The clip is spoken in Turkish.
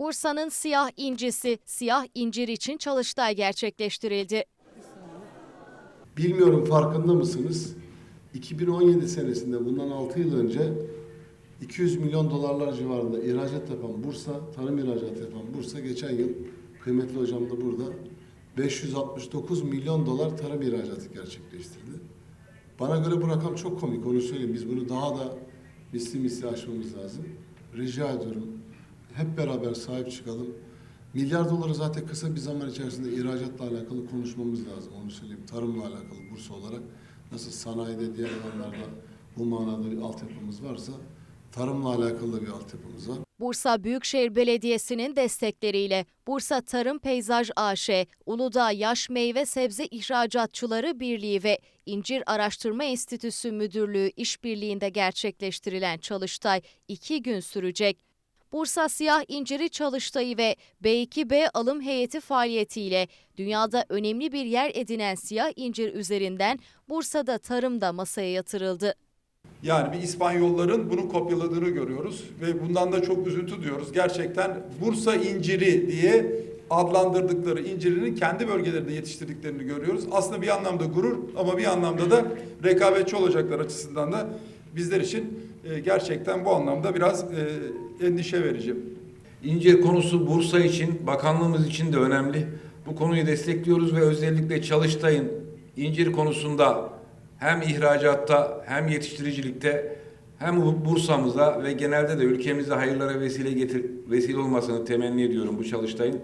Bursa'nın siyah incisi, siyah incir için çalıştay gerçekleştirildi. Bilmiyorum farkında mısınız? 2017 senesinde bundan 6 yıl önce 200 milyon dolarlar civarında ihracat yapan Bursa, tarım ihracat yapan Bursa geçen yıl kıymetli hocam da burada 569 milyon dolar tarım ihracatı gerçekleştirdi. Bana göre bu rakam çok komik onu söyleyeyim. Biz bunu daha da misli misli aşmamız lazım. Rica ediyorum. Hep beraber sahip çıkalım. Milyar doları zaten kısa bir zaman içerisinde ihracatla alakalı konuşmamız lazım. Onu söyleyeyim. Tarımla alakalı Bursa olarak nasıl sanayide diğer alanlarda bu manada bir altyapımız varsa tarımla alakalı bir altyapımız var. Bursa Büyükşehir Belediyesi'nin destekleriyle Bursa Tarım Peyzaj AŞ, Uludağ Yaş Meyve Sebze İhracatçıları Birliği ve İncir Araştırma Enstitüsü Müdürlüğü işbirliğinde gerçekleştirilen çalıştay iki gün sürecek. Bursa Siyah İnciri Çalıştayı ve B2B alım heyeti faaliyetiyle dünyada önemli bir yer edinen siyah incir üzerinden Bursa'da tarım da masaya yatırıldı. Yani bir İspanyolların bunu kopyaladığını görüyoruz ve bundan da çok üzüntü duyuyoruz. Gerçekten Bursa inciri diye adlandırdıkları incirinin kendi bölgelerinde yetiştirdiklerini görüyoruz. Aslında bir anlamda gurur ama bir anlamda da rekabetçi olacaklar açısından da bizler için e, gerçekten bu anlamda biraz e, endişe verici. İncir konusu Bursa için, bakanlığımız için de önemli. Bu konuyu destekliyoruz ve özellikle Çalıştay'ın incir konusunda hem ihracatta hem yetiştiricilikte hem bu Bursa'mıza ve genelde de ülkemize hayırlara vesile getir vesile olmasını temenni ediyorum bu Çalıştay'ın.